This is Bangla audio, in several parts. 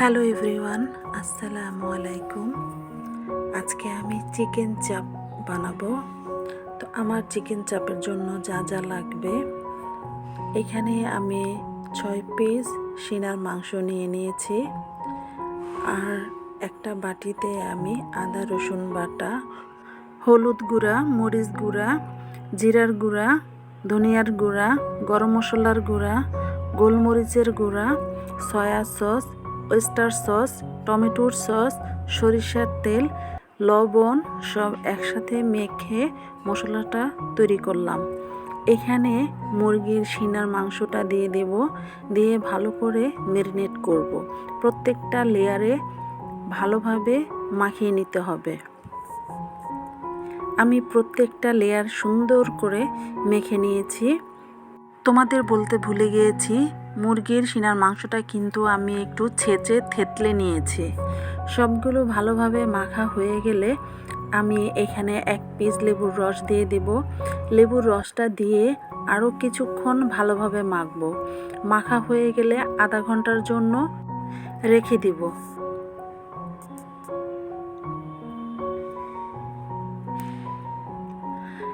হ্যালো এভরিওয়ান আসসালামু আলাইকুম আজকে আমি চিকেন চাপ বানাবো। তো আমার চিকেন চাপের জন্য যা যা লাগবে, এখানে আমি ছয় পিস সিনার মাংস নিয়ে নিয়েছি। আর একটা বাটিতে আমি আদা, রসুন বাটা, হলুদ গুঁড়া, মরিচ গুঁড়া, জিরার গুঁড়া, ধনিয়ার গুঁড়া, গরম মশলার গুঁড়া, গোলমরিচের গুঁড়া, সয়া সস ওয়েস্টার সস টমেটোর সস সরিষার তেল, লবণ সব একসাথে মেখে মশলাটা তৈরি করলাম। এখানে মুরগির সিনার মাংসটা দিয়ে দেব, দিয়ে ভালো করে ম্যারিনেট করব। প্রত্যেকটা লেয়ারে ভালোভাবে মাখিয়ে নিতে হবে। আমি প্রত্যেকটা লেয়ার সুন্দর করে মেখে নিয়েছি। তোমাদের বলতে ভুলে গিয়েছি, মুরগির সিনার মাংসটা কিন্তু আমি একটু ছেঁচে থেতলে নিয়েছি। সবগুলো ভালোভাবে মাখা হয়ে গেলে আমি এখানে এক পিস লেবুর রস দিয়ে দেব। লেবুর রসটা দিয়ে আরও কিছুক্ষণ ভালোভাবে মাখবো। মাখা হয়ে গেলে আধা ঘণ্টার জন্য রেখে দিব।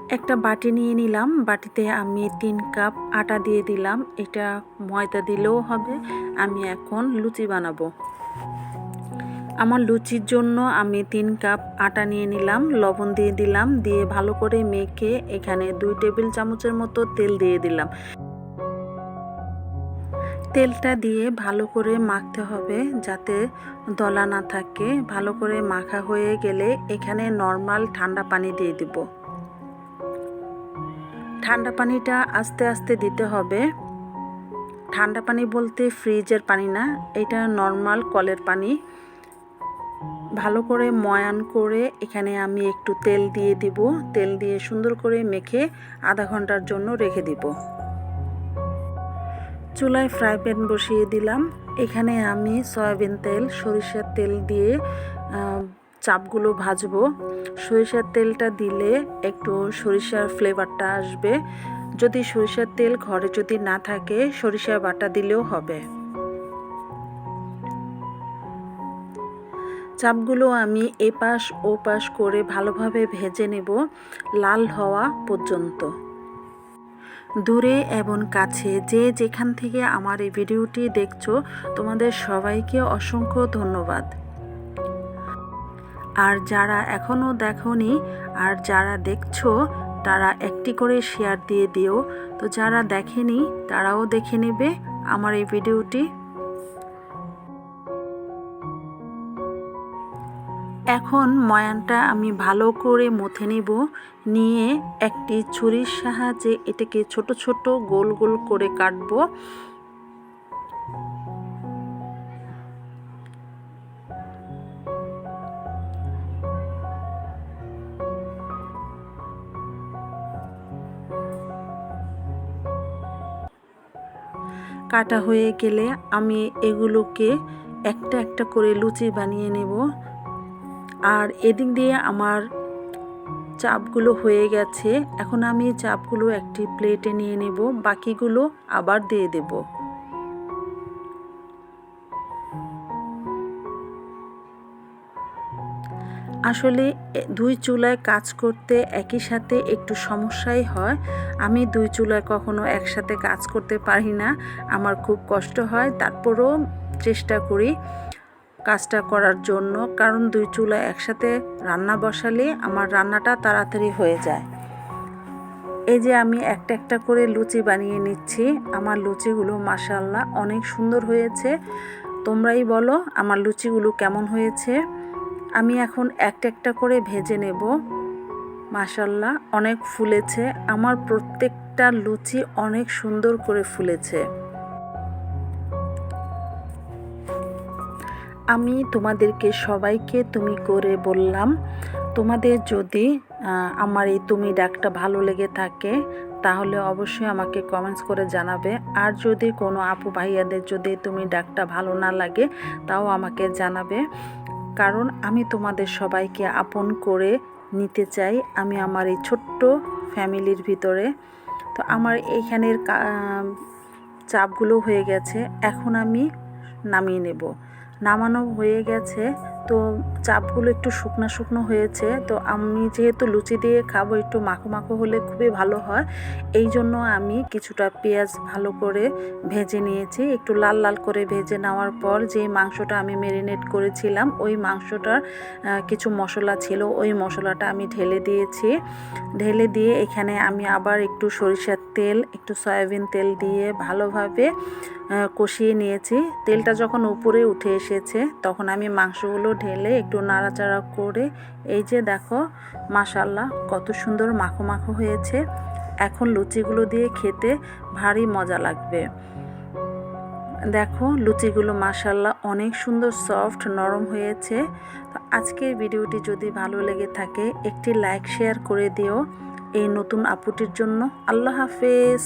একটা বাটি নিয়ে নিলাম। বাটিতে আমি তিন কাপ আটা দিয়ে দিলাম। এটা ময়দা দিলেও হবে। আমি এখন লুচি বানাবো। আমার লুচির জন্য আমি তিন কাপ আটা নিয়ে নিলাম, লবণ দিয়ে দিলাম, দিয়ে ভালো করে মেখে এখানে দুই টেবিল চামচের মতো তেল দিয়ে দিলাম। তেলটা দিয়ে ভালো করে মাখতে হবে যাতে দলা না থাকে। ভালো করে মাখা হয়ে গেলে এখানে নর্মাল ঠান্ডা পানি দিয়ে দিব। ঠান্ডা পানিটা আস্তে আস্তে দিতে হবে। ঠান্ডা পানি বলতে ফ্রিজের পানি না, এটা নর্মাল কলের পানি। ভালো করে ময়ান করে এখানে আমি একটু তেল দিয়ে দিব। তেল দিয়ে সুন্দর করে মেখে আধা ঘণ্টার জন্য রেখে দিব। চুলায় ফ্রাই প্যান বসিয়ে দিলাম। এখানে আমি সয়াবিন তেল, সরিষার তেল দিয়ে চাপগুলো ভাজবো। সরিষার তেলটা দিলে একটু সরিষার ফ্লেভারটা আসবে। যদি সরিষার তেল ঘরে যদি না থাকে সরিষা বাটা দিলেও হবে। চাপগুলো আমি এপাশ ও পাশ করে ভালোভাবে ভেজে নেব লাল হওয়া পর্যন্ত। দূরে এবং কাছে যে যেখান থেকে আমার এই ভিডিওটি দেখছ, তোমাদের সবাইকে অসংখ্য ধন্যবাদ। আর যারা এখনও দেখনি আর যারা দেখছ, তারা একটি করে শেয়ার দিয়ে দিও। তো যারা দেখেনি, তারাও দেখে নেবে আমার এই ভিডিওটি। এখন ময়ানটা আমি ভালো করে মথে নেব। নিয়ে একটি ছুরির সাহায্যে এটাকে ছোট ছোট গোল গোল করে কাটবো। কাটা হয়ে গেলে আমি এগুলোকে একটা একটা করে লুচি বানিয়ে নেব। আর এদিক দিয়ে আমার চাপগুলো হয়ে গেছে। এখন আমি চাপগুলো একটি প্লেটে নিয়ে নেব। বাকিগুলো আবার দিয়ে দেব। আসলে দুই চুলায় কাজ করতে একই সাথে একটু সমস্যাই হয়। আমি দুই চুলায় কখনো একসাথে কাজ করতে পারি না। আমার খুব কষ্ট হয়, তারপরেও চেষ্টা করি কাজটা করার জন্য। কারণ দুই চুলা একসাথে রান্না বসালে আমার রান্নাটা তাড়াতাড়ি হয়ে যায়। এই যে আমি একটা একটা করে লুচি বানিয়ে নিচ্ছি। আমার লুচিগুলো মাসাল্লাহ অনেক সুন্দর হয়েছে। তোমরাই বলো আমার লুচিগুলো কেমন হয়েছে? আমি এখন একটা একটা করে ভেজে নেব। মাসাল্লাহ অনেক ফুলেছে। আমার প্রত্যেকটা লুচি অনেক সুন্দর করে ফুলেছে। আমি তোমাদেরকে সবাইকে তুমি করে বললাম, তোমাদের যদি আমার এই তুমি ডাকটা ভালো লেগে থাকে, তাহলে অবশ্যই আমাকে কমেন্টস করে জানাবে। আর যদি কোনো আপু ভাইয়াদের যদি তুমি ডাকটা ভালো না লাগে, তাও আমাকে জানাবে। কারণ আমি তোমাদের সবাইকে আপন করে নিতে চাই। আমি আমার এই ছোট্ট ফ্যামিলির ভিতরে। তো আমার এইখানের চাপগুলো হয়ে গেছে। এখন আমি নামিয়ে নেব। নামানো হয়ে গেছে। তো চাপগুলো একটু শুকনো শুকনো হয়েছে। তো আমি যেহেতু লুচি দিয়ে খাব, একটু মাখো মাখো হলে খুবই ভালো হয়। এই জন্য আমি কিছুটা পেঁয়াজ ভালো করে ভেজে নিয়েছি। একটু লাল লাল করে ভেজে নেওয়ার পর যে মাংসটা আমি মেরিনেট করেছিলাম, ওই মাংসটার কিছু মশলা ছিল, ওই মশলাটা আমি ঢেলে দিয়েছি। ঢেলে দিয়ে এখানে আমি আবার একটু সরিষার তেল, একটু সয়াবিন তেল দিয়ে ভালোভাবে কষিয়ে নিয়েছি। তেলটা যখন উপরে উঠে এসেছে, তখন আমি মাংসগুলো ঢেলে একটু নাড়াচাড়া করে, এই যে দেখো মাশাল্লাহ কত সুন্দর মাখো মাখো হয়েছে। এখন লুচিগুলো দিয়ে খেতে ভারী মজা লাগবে। দেখো, লুচিগুলো মাশাল্লাহ অনেক সুন্দর সফট, নরম হয়েছে। তো আজকের ভিডিওটি যদি ভালো লেগে থাকে, একটি লাইক, শেয়ার করে দিও। এই নতুন আপুটির জন্য আল্লাহ হাফেজ।